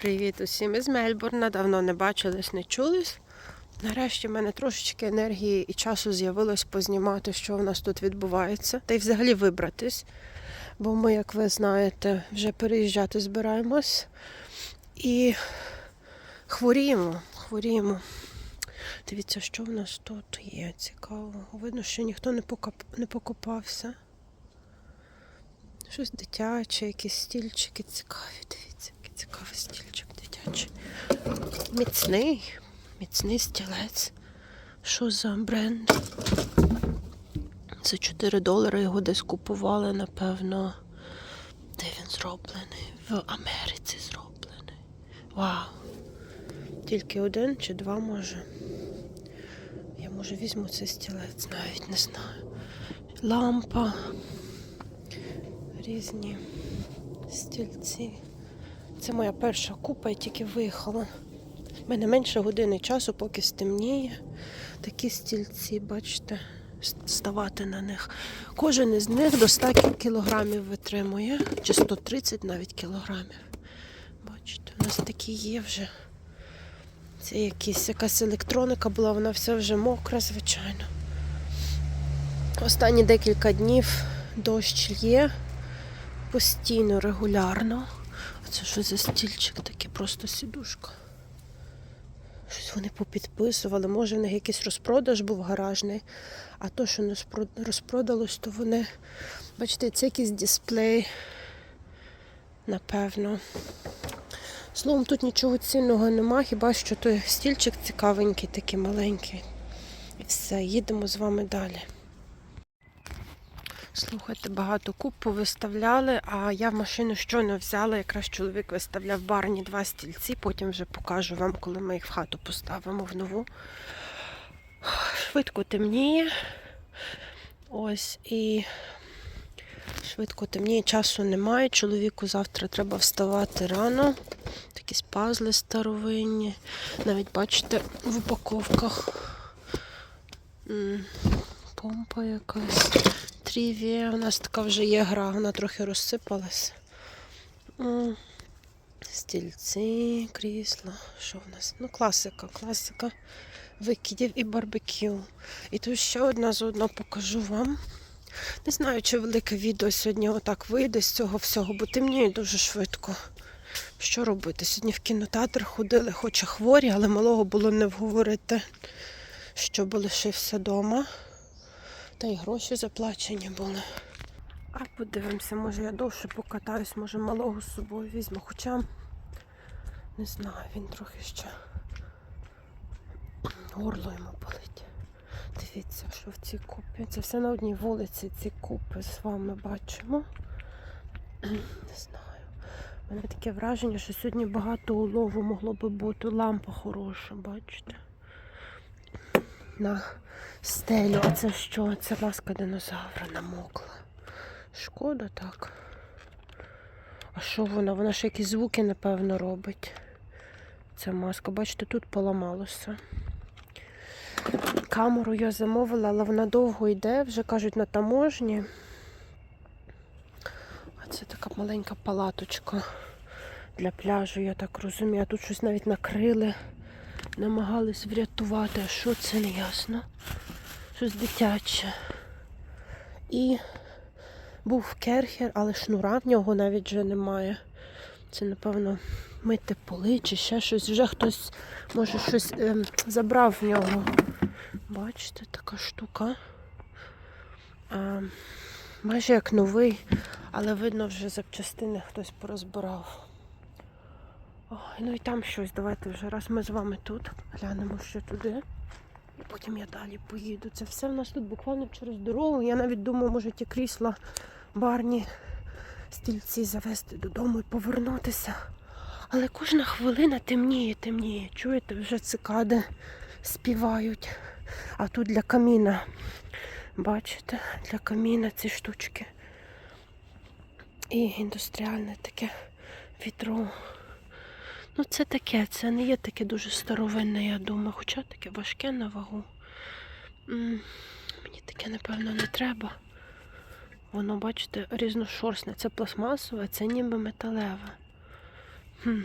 Привіт усім із Мельбурна. Давно не бачились, не чулись. Нарешті в мене трошечки енергії і часу з'явилось познімати, що в нас тут відбувається, та й взагалі вибратись. Бо ми, як ви знаєте, вже переїжджати збираємось і хворіємо, хворіємо. Дивіться, що в нас тут є. Цікаво. Видно, що ніхто не, покоп... не покопався. Щось дитяче, якісь стільчики цікаві. Дивіться, який цікавий стільчик дитячий. Міцний, міцний стілець. Що за бренд? За 4 долари його десь купували, напевно. Де він зроблений? В Америці зроблений. Вау! Тільки один чи два може. Я може візьму цей стілець, навіть не знаю. Лампа різні стільці. Це моя перша купа, я тільки виїхала. У мене менше години часу, поки стемніє. Такі стільці, бачите, ставати на них. Кожен із них до 100 кілограмів витримує, чи 130 навіть кілограмів. Бачите, у нас такі є вже. Це якісь, якась електроніка була, вона вся вже мокра, звичайно. Останні декілька днів дощ є постійно, регулярно. Це що за стільчик такий, просто сідушка. Щось вони попідписували. Може, в них якийсь розпродаж був гаражний, а то, що не розпродалось, то вони. Бачите, це якийсь дисплей, напевно. Словом, тут нічого цінного нема, хіба що той стільчик цікавенький, такий маленький. І все, їдемо з вами далі. Слухайте, багато куб повиставляли, а я в машину щойно взяла. Якраз чоловік виставляв барні два стільці, потім вже покажу вам, коли ми їх в хату поставимо в нову. Швидко темніє. Ось і швидко темніє, часу немає. Чоловіку завтра треба вставати рано. Такі пазли старовинні. Навіть бачите, в упаковках. Помпа якась. Трівія. У нас така вже є гра, вона трохи розсипалась. Стільці, крісла. Що в нас? Ну, класика, класика викидів і барбекю. І тут ще одна з одного покажу вам. Не знаю, чи велике відео сьогодні отак вийде з цього всього, бо темніє дуже швидко. Що робити? Сьогодні в кінотеатр ходили, хоча хворі, але малого було не вговорити, щоб лишився вдома. Та й гроші заплачені були. А подивимося, може я довше покатаюсь, може малого з собою візьму. Хоча не знаю, він трохи ще горло йому болить. Дивіться, що в цій купі. Це все на одній вулиці ці купи з вами бачимо. Не знаю. У мене таке враження, що сьогодні багато улову могло би бути. Лампа хороша, бачите? На стелю. А це що? Це маска динозавра намокла. Шкода так. А що вона? Вона ще якісь звуки, напевно, робить. Ця маска. Бачите, тут поламалося. Камеру я замовила, але вона довго йде, вже кажуть на таможні. А це така маленька палаточка для пляжу, я так розумію. А тут щось навіть накрили, намагались врятувати. А що це не ясно? Щось дитяче. І був керхер, але шнура в нього навіть вже немає. Це, напевно, мити поли чи ще щось. Вже хтось, може, щось ем, забрав в нього. Бачите, така штука. А, майже як новий, але видно, вже запчастини хтось порозбирав. Ой, ну і там щось. Давайте вже раз ми з вами тут глянемо ще туди. І потім я далі поїду. Це все в нас тут буквально через дорогу. Я навіть думаю, може ті крісла барні стільці завести додому і повернутися. Але кожна хвилина темніє, темніє. Чуєте, вже цикади співають. А тут для каміна. Бачите, для каміна ці штучки. І індустріальне таке відро. Ну, це таке, це не є таке дуже старовинне, я думаю, хоча таке важке на вагу. Мені таке, напевно, не треба. Воно, бачите, різношорстне. Це пластмасове, це ніби металеве. Хм.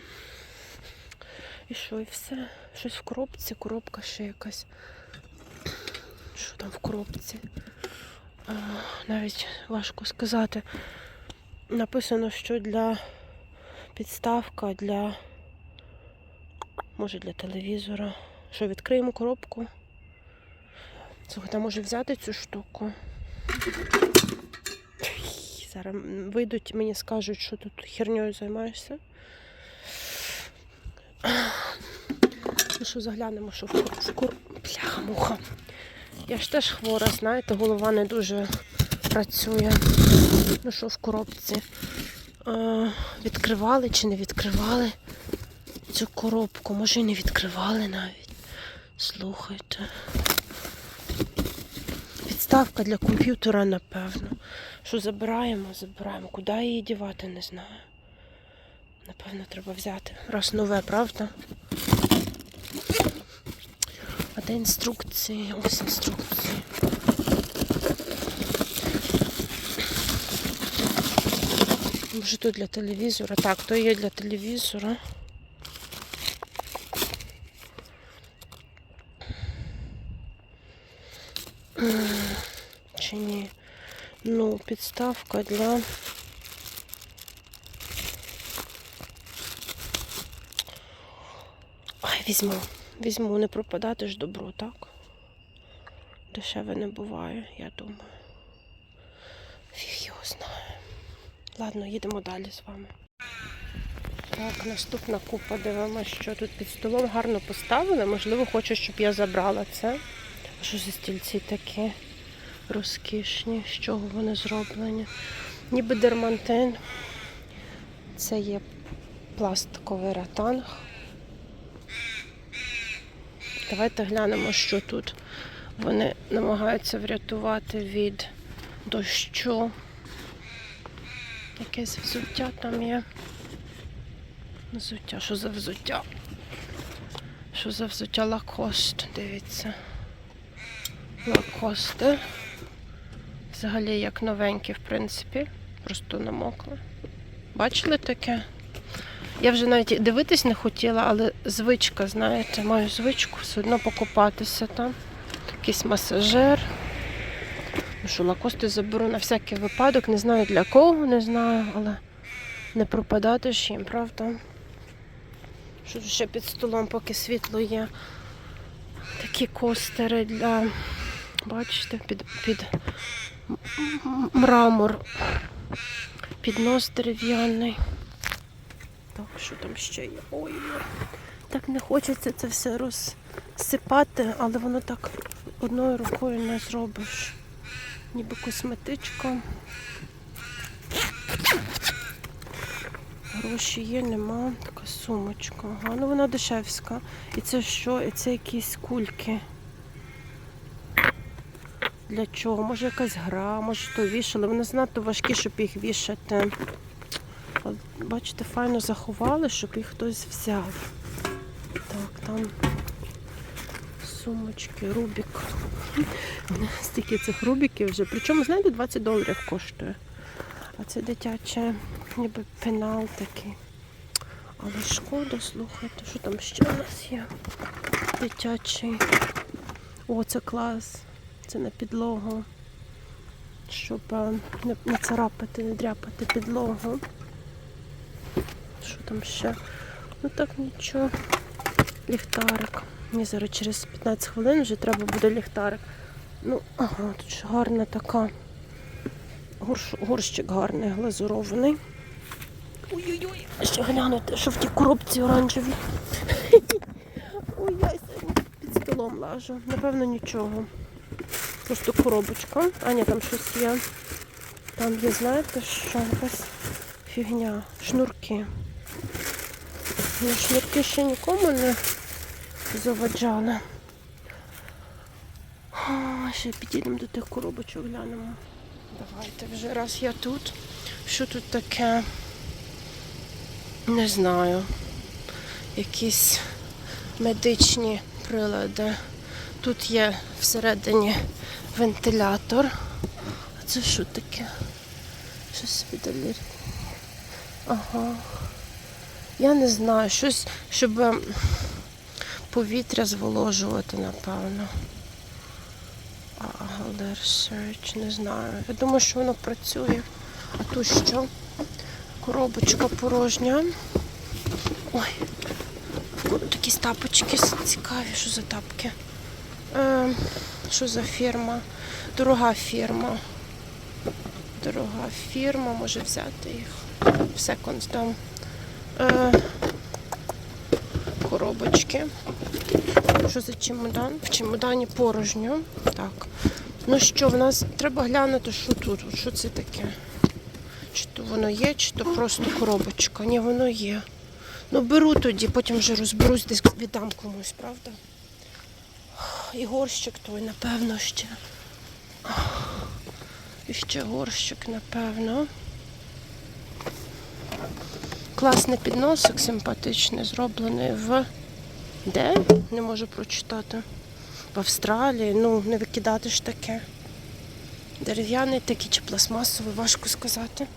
І що, і все? Щось в коробці, коробка ще якась. Що там в коробці? А, навіть важко сказати. Написано, що для підставка для. Може для телевізора. Що, відкриємо коробку? Слухайте, може взяти цю штуку? Зараз вийдуть, мені скажуть, що тут херньою займаєшся. Ну що, заглянемо, що в кур... В. Бляха, муха. Я ж теж хвора, знаєте, голова не дуже працює. Ну що в коробці? Відкривали чи не відкривали цю коробку? Може і не відкривали навіть. Слухайте. Підставка для комп'ютера, напевно. Що забираємо, забираємо. Куди її дівати, не знаю. Напевно, треба взяти. Раз нове, правда? А де інструкції? Ось інструкції. Може тут для телевізора? Так, то є для телевізора. М, Чи ні? Ну, підставка для. Ай, візьму. Візьму, не пропадати ж добро, так? Дешеве не буває, я думаю. Фіг його знає. Ладно, їдемо далі з вами. Так, наступна купа. Дивимося, що тут під столом гарно поставили. Можливо, хоче, щоб я забрала це. Що за стільці такі розкішні? З чого вони зроблені? Ніби дермантин. Це є пластиковий ратанг. Давайте глянемо, що тут. Вони намагаються врятувати від дощу. Якесь взуття там є. Взуття, що за взуття? Що за взуття Лакост, дивіться. Лакости. Взагалі як новенькі, в принципі. Просто намокли. Бачили таке? Я вже навіть дивитись не хотіла, але звичка, знаєте, маю звичку все одно покупатися там. Якийсь масажер. Ну що, лакости заберу на всякий випадок. Не знаю для кого, не знаю, але не пропадати ж їм, правда? Що ще під столом, поки світло є. Такі костери для, бачите, під, під мрамор. Піднос дерев'яний. Так, що там ще є? Ой, так не хочеться це все розсипати, але воно так одною рукою не зробиш. Ніби косметичка. Гроші є, нема. Така сумочка. Ага, ну вона дешевська. І це що? І це якісь кульки. Для чого? Може якась гра, може то вішали. Вони занадто важкі, щоб їх вішати. Бачите, файно заховали, щоб їх хтось взяв. Так, там сумочки, Рубік. Стільки цих рубіків вже. Причому, знаєте, 20 доларів коштує. А це дитяче, ніби пенал такий. Але шкода, слухайте, що там ще у нас є? Дитячий. О, це клас. Це на підлогу. Щоб е, не, царапати, не дряпати підлогу. Що там ще? Ну так нічого. Ліхтарик. Мені зараз через 15 хвилин вже треба буде ліхтарик. Ну, ага, тут ж гарна така. Горш, горщик гарний, глазурований. Ой-ой-ой, ще глянути, що в тій коробці оранжевій. Ой, я під столом лажу. Напевно, нічого. Просто коробочка. А ні, там щось є. Там є, знаєте, що якась фігня. Шнурки. Ну, шнурки ще нікому не заваджали. Ще підійдемо до тих коробочок, глянемо. Давайте вже раз я тут. Що тут таке? Не знаю. Якісь медичні прилади. Тут є всередині вентилятор. А це що таке? Щось віддалі. Ага. Я не знаю, щось, щоб ем, повітря зволожувати, напевно. А, Alert Search, не знаю. Я думаю, що воно працює. А тут що? Коробочка порожня. Ой, якісь тапочки цікаві, що за тапки. Е, що за фірма? Дорога фірма. Дорога фірма, може взяти їх. Дам. Е, коробочки. Що за чемодан? В чемодані порожньо. Так. Ну що, в нас треба глянути, що тут. Що це таке? Чи то воно є, чи то просто коробочка. Ні, воно є. Ну беру тоді, потім вже розберусь, десь віддам комусь, правда? І горщик той, напевно, ще. І ще горщик, напевно. Класний підносик симпатичний, зроблений в. Де? Не можу прочитати. В Австралії. Ну, не викидати ж таке. Дерев'яний такий чи пластмасовий, важко сказати.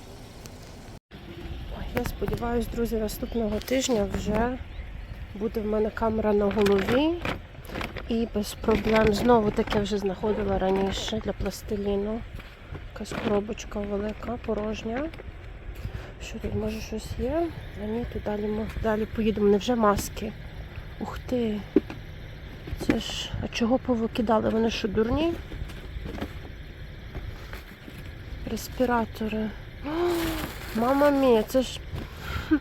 Я сподіваюся, друзі, наступного тижня вже буде в мене камера на голові. І без проблем. Знову таке вже знаходила раніше для пластиліну. Якась коробочка велика, порожня. Що тут, може щось є? А ні, то далі, ми- далі поїдемо. Невже маски? Ух ти. Це ж. А чого повикидали? Вони що, дурні? Респіратори. Мама мія, це ж.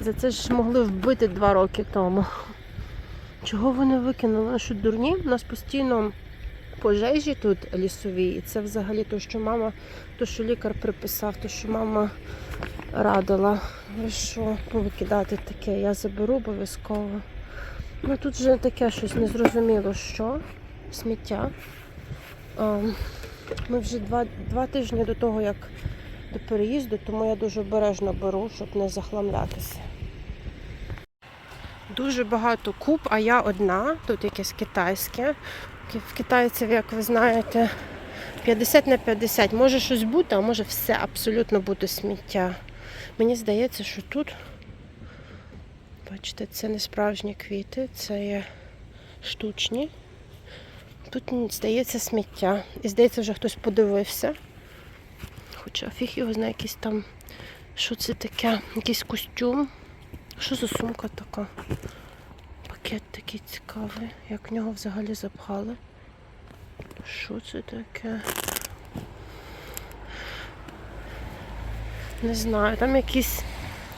За це ж могли вбити два роки тому. Чого вони викинули? Що дурні? У нас постійно пожежі тут лісові. І це взагалі то, що мама, то, що лікар приписав, то, що мама радила. Що, повикидати таке? Я заберу обов'язково. Ну тут вже таке щось незрозуміло, що. Сміття. Ми вже два, два тижні до того, як до переїзду, тому я дуже обережно беру, щоб не захламлятися. Дуже багато куб, а я одна. Тут якесь китайське. В китайців, як ви знаєте, 50 на 50. Може щось бути, а може все абсолютно бути сміття. Мені здається, що тут, бачите, це не справжні квіти, це є штучні. Тут, здається, сміття. І здається, вже хтось подивився. Хоча фіг його знає, якийсь там. Що це таке? Якийсь костюм. Що за сумка така? Пакет такий цікавий. Як в нього взагалі запхали? Що це таке? Не знаю, там якийсь,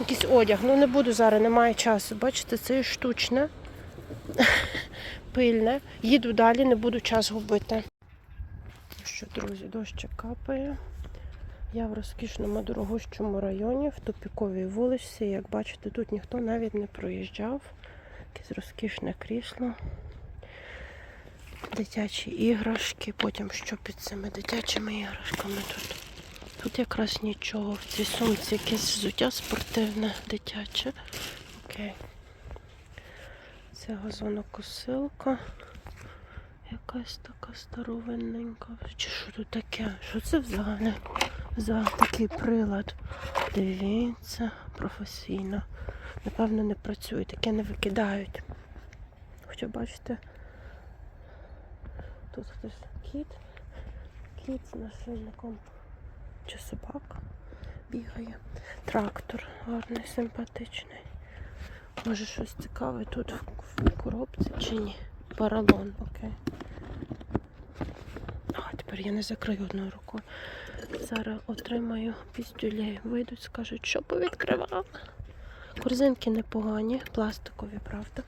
якийсь одяг. Ну не буду зараз, немає часу. Бачите, це і штучне, пильне. Їду далі, не буду час губити. Ну Що, друзі, дощ капає. Я в розкішному дорогущому районі, в тупіковій вулиці. Як бачите, тут ніхто навіть не проїжджав. Якесь розкішне крісло. Дитячі іграшки. Потім що під цими дитячими іграшками тут. Тут якраз нічого. В цій сумці якесь взуття спортивне, дитяче. Окей. Це газонокосилка. Якась така старовинненька. Чи що тут таке? Що це взагалі? За такий прилад. Дивіться, професійно. Напевно, не працює, таке не викидають. Хоча бачите, тут хтось кіт, кіт з нашильником чи собака бігає. Трактор гарний, симпатичний. Може щось цікаве тут в, коробці чи ні? Паралон, окей. А, тепер я не закрию одною рукою. Зараз отримаю піздюлей. Вийдуть, скажуть, що повідкривала. Корзинки непогані, пластикові, правда.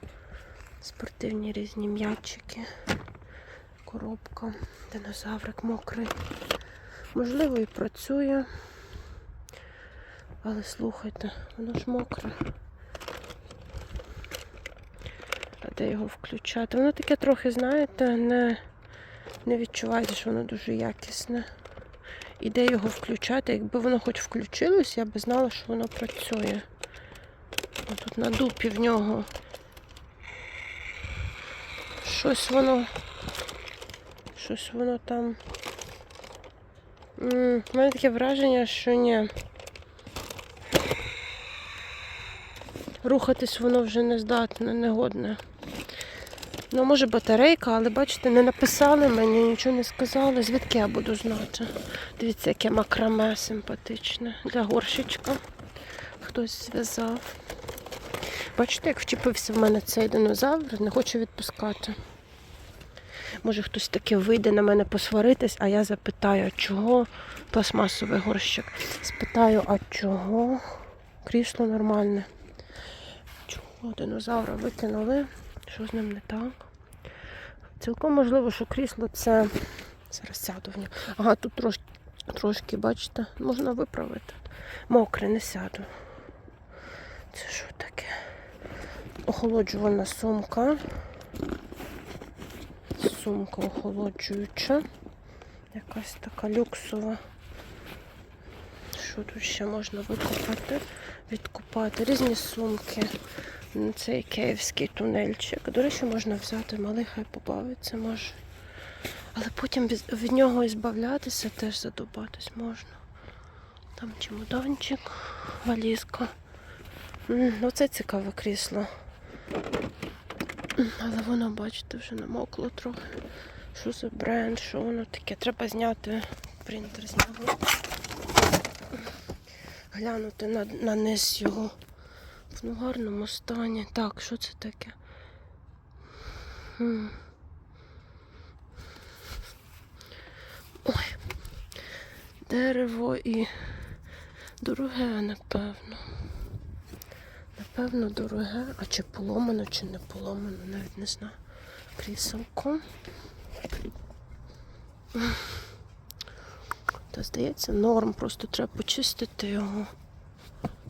Спортивні різні м'ячики. Коробка, динозаврик мокрий. Можливо, і працює. Але слухайте, воно ж мокре. А де його включати? Воно таке трохи, знаєте, не, не відчувається, що воно дуже якісне. І де його включати? Якби воно хоч включилось, я би знала, що воно працює. Тут на дупі в нього. Щось воно. Щось воно там. У мене таке враження, що ні. Рухатись воно вже не здатне, негодне. Ну, може батарейка, але бачите, не написали мені, нічого не сказали. Звідки я буду знати? Дивіться, яке макраме симпатичне. Для горщичка. Хтось зв'язав. Бачите, як вчепився в мене цей динозавр, не хочу відпускати. Може хтось таки вийде на мене посваритись, а я запитаю, а чого пластмасовий горщик. Спитаю, а чого крісло нормальне. Чого динозавра викинули? Що з ним не так? Цілком можливо, що крісло це. Зараз сяду в нього. Ага, тут трошки, трошки, бачите, можна виправити. Мокре, не сяду. Це що таке? Охолоджувальна сумка. Сумка охолоджуюча. Якась така люксова. Що тут ще можна викопати? Відкупати? Різні сумки. Ну, Цей київський тунельчик. До речі, можна взяти малий, хай побавиться може. Але потім від, нього і збавлятися теж задобатись можна. Там чемоданчик, валізка. М, Оце цікаве крісло. Але воно, бачите, вже намокло трохи. Що за бренд, що воно таке? Треба зняти принтер з нього. Глянути на, на низ його. В гарному стані. Так, що це таке? Ой. Дерево і дороге, напевно. Напевно, дороге. А чи поломано, чи не поломано, навіть не знаю. Кріселко. Та здається, норм, просто треба почистити його.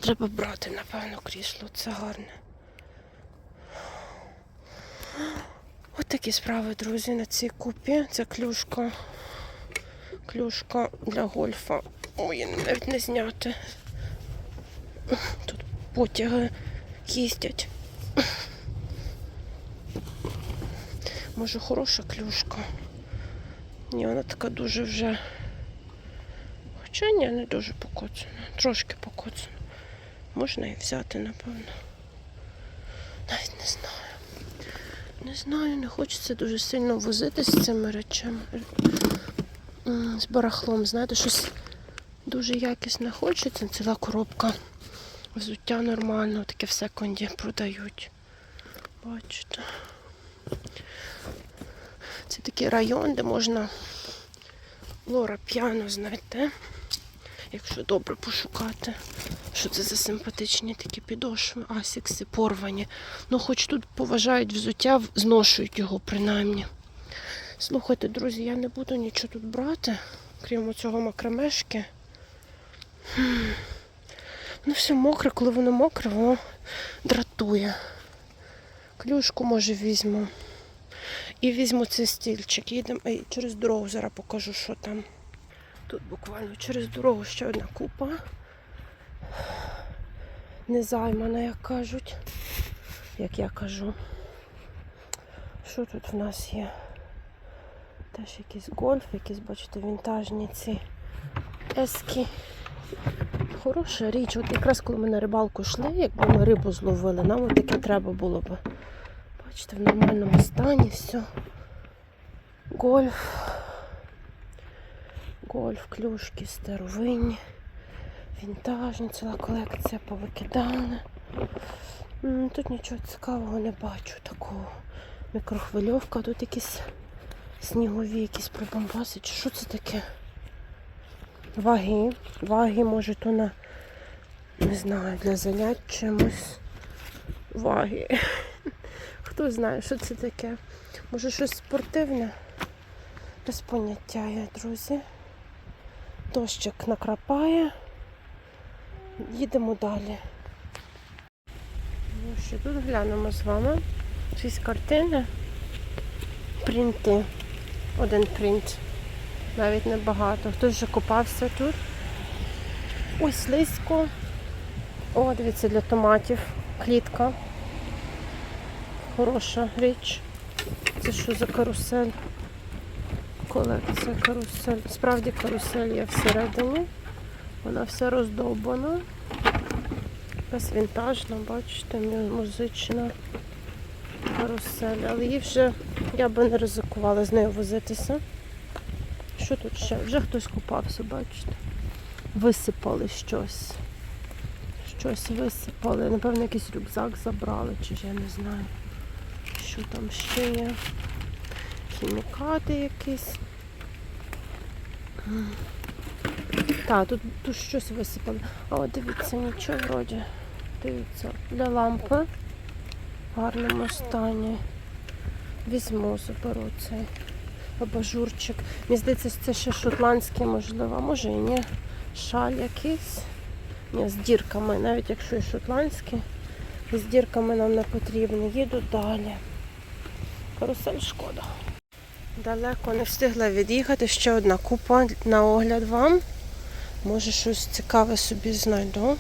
Треба брати, напевно, крісло. Це гарне. От такі справи, друзі, на цій купі. Це клюшка. Клюшка для гольфа. Ой, навіть не зняти. Тут потяги їздять. Може, хороша клюшка. Ні, вона така дуже вже. Хоча не дуже покоцана. Трошки покоцана. Можна і взяти, напевно. Навіть не знаю. Не знаю, не хочеться дуже сильно возитись з цими речами. З барахлом, знаєте, щось дуже якісне хочеться. Ціла коробка. Взуття нормально, таке в секунді продають. Бачите. Це такий район, де можна Лора п'яно знайти, якщо добре пошукати. Що це за симпатичні такі підошви, асікси порвані. Ну, хоч тут поважають взуття, зношують його принаймні. Слухайте, друзі, я не буду нічого тут брати, крім цього макромешки. Хм. Воно все мокре, коли воно мокре, воно дратує. Клюшку, може, візьму. І візьму цей стільчик. Їдемо через дорогу зараз покажу, що там. Тут буквально через дорогу ще одна купа. Незаймана, як кажуть. Як я кажу. Що тут в нас є? Теж якийсь гольф, якісь, бачите, вінтажні ці ески. Хороша річ. От якраз коли ми на рибалку йшли, якби ми рибу зловили, нам от таке треба було б. Бачите, в нормальному стані все. Гольф. Гольф, клюшки, старовинні, вінтажні, ціла колекція повикидана. Тут нічого цікавого не бачу такого. Мікрохвильовка, тут якісь снігові, якісь прибамбаси. Чи що це таке? Ваги. Ваги, може, то на, не знаю, для занять чимось. Ваги. Хто знає, що це таке? Може щось спортивне? Без поняття є, друзі. Дощик накрапає. Їдемо далі. Ну що, тут глянемо з вами. Шість картини. Принти. Один принт. Навіть небагато. Хтось вже купався тут. Ой, слизько. О, дивіться, для томатів. Клітка. Хороша річ. Це що за карусель? Колекція карусель. Справді карусель є всередині. Вона вся роздовбана. якась вінтажна, бачите, музична карусель. Але її вже я би не ризикувала з нею возитися. Що тут ще? Вже хтось купався, бачите? Висипали щось. Щось висипали. Напевно, якийсь рюкзак забрали, чи ж я не знаю. Що там ще є? Хімікати якісь. Так, тут, тут щось висипали. А от дивіться, нічого вроді. Дивіться, для лампи в гарному стані. Візьму, заберу цей абажурчик. Мені здається, це ще шотландський, можливо, може і ні. Шаль якийсь. Ні, з дірками, навіть якщо і шотландський, з дірками нам не потрібно. Їду далі. Карусель шкода. Далеко не встигла від'їхати. Ще одна купа на огляд вам. Може щось цікаве собі знайду.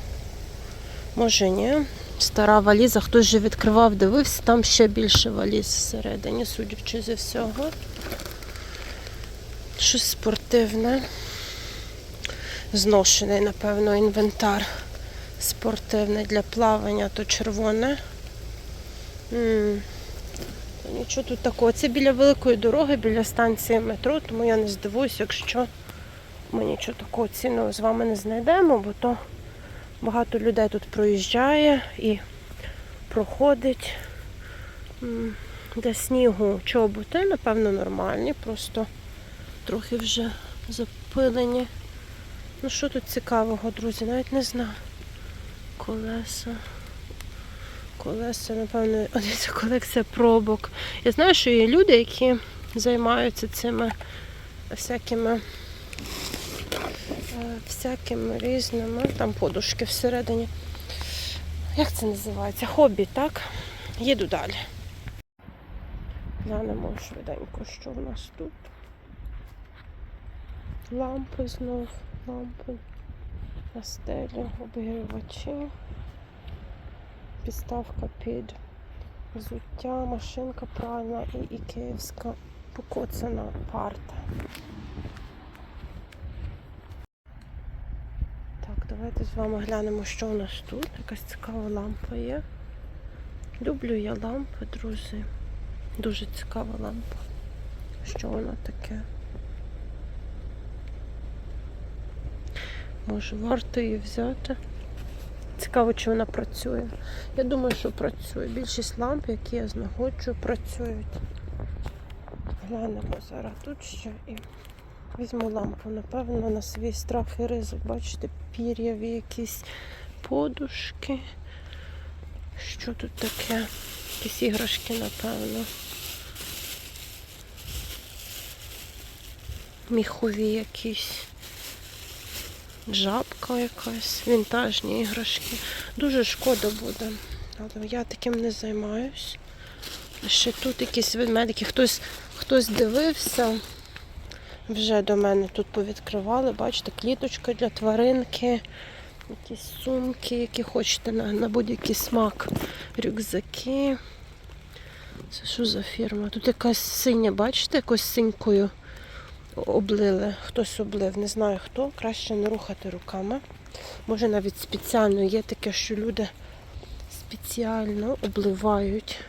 Може ні. Стара валіза, хтось вже відкривав, дивився, там ще більше валіз всередині, судячи зі всього. Щось спортивне. Зношений, напевно, інвентар спортивний для плавання, то червоне. м Та Нічого тут такого. Це біля великої дороги, біля станції метро, тому я не здивуюся, якщо ми нічого такого цінного з вами не знайдемо, бо то багато людей тут проїжджає і проходить. Для снігу чоботи, напевно, нормальні, просто трохи вже запилені. Ну що тут цікавого, друзі, навіть не знаю. Колеса. Колеса, напевно, це колекція пробок. Я знаю, що є люди, які займаються цими всякими, е, всякими різними. Там подушки всередині. Як це називається? Хобі, так? Їду далі. Глянемо швиденько, що в нас тут. Лампи знов, лампи на стелі, обігрівачі, підставка під взуття, машинка пральна і ікеївська покоцана парта. Так, давайте з вами глянемо, що у нас тут. Якась цікава лампа є. Люблю я лампи, друзі. Дуже цікава лампа. Що вона таке? Може, варто її взяти. Цікаво, чи вона працює. Я думаю, що працює. Більшість ламп, які я знаходжу, працюють. Глянемо зараз тут ще і візьму лампу, напевно, на свій страх і ризик. Бачите, пір'яві якісь подушки. Що тут таке? Якісь іграшки, напевно. Міхові якісь. Жабка якась, вінтажні іграшки. Дуже шкода буде. Але я таким не займаюсь. Ще тут якісь ведмедики. Хтось, хтось дивився. Вже до мене тут повідкривали. Бачите, кліточка для тваринки, якісь сумки, які хочете на, на будь-який смак. Рюкзаки. Це що за фірма? Тут якась синя, бачите, якось синькою облили. Хтось облив, не знаю хто. Краще не рухати руками. Може навіть спеціально є таке, що люди спеціально обливають.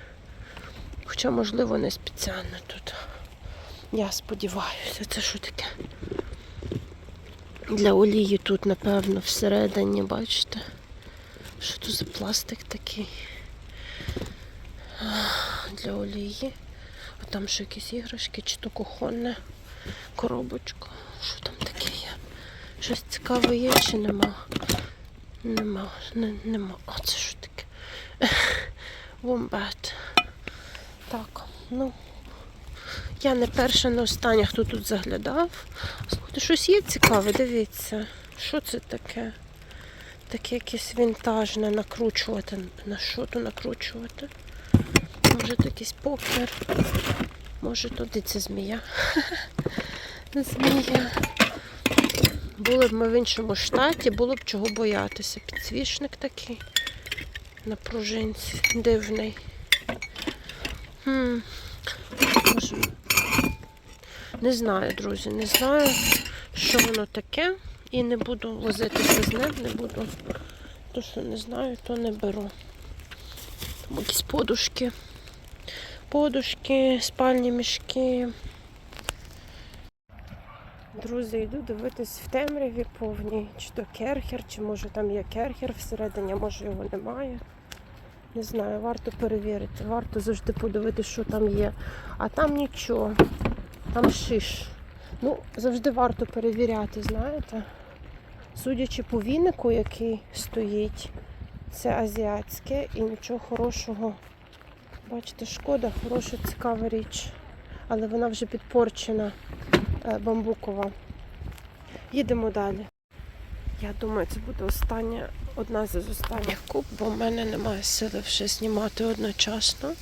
Хоча, можливо, не спеціально тут. Я сподіваюся, це що таке? Для олії тут, напевно, всередині, бачите? Що тут за пластик такий? Для олії. А там ще якісь іграшки, чи то кухонне коробочку. Що там таке є? Щось цікаве є чи нема? Нема, не, нема. А це що таке? Вомбет. Так, ну. Я не перша, не остання, хто тут заглядав. Слухайте, щось є цікаве, дивіться. Що це таке? Таке якесь вінтажне накручувати. На що то накручувати? Може, якийсь покер. Може, туди це змія. Змія. Були б ми в іншому штаті, було б чого боятися. Підсвічник такий на пружинці. Дивний. Хм. Може. Не знаю, друзі, не знаю, що воно таке. І не буду возитися з ним, не буду То, що не знаю, то не беру. Там якісь подушки. Подушки, спальні мішки. Друзі, йду дивитись в темряві повній, чи то керхер, чи може там є керхер всередині, може його немає. Не знаю, варто перевірити, варто завжди подивитися, що там є. А там нічого, там шиш. Ну, завжди варто перевіряти, знаєте. Судячи по вінику, який стоїть, це азіатське і нічого хорошого. Бачите, шкода, хороша, цікава річ. Але вона вже підпорчена е, бамбукова. Їдемо далі. Я думаю, це буде остання, одна з останніх куб, бо в мене немає сили вже знімати одночасно.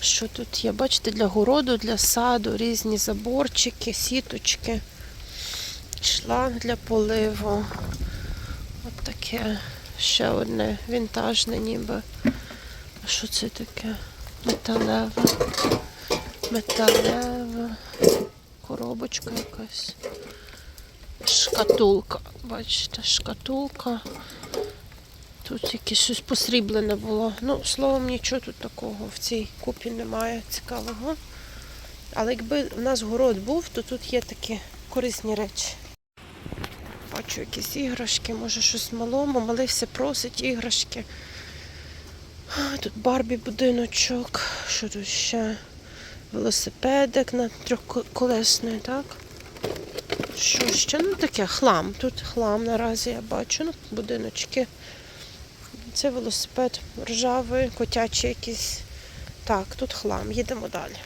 Що тут є? Бачите, для городу, для саду, різні заборчики, сіточки, шланг для поливу. От таке ще одне вінтажне ніби. А що це таке? Металеве. Металева. Коробочка якась. Шкатулка. Бачите, шкатулка. Тут якесь щось посріблене було. Ну, словом, нічого тут такого в цій купі немає цікавого. Але якби в нас город був, то тут є такі корисні речі. Бачу якісь іграшки, може щось малому, малий все просить іграшки. Тут Барбі будиночок. Що тут ще? Велосипедик на трьохколесний, так? Що ще? Ну таке хлам. Тут хлам наразі я бачу. Ну, будиночки. Це велосипед ржавий, котячий якийсь. Так, тут хлам. Їдемо далі.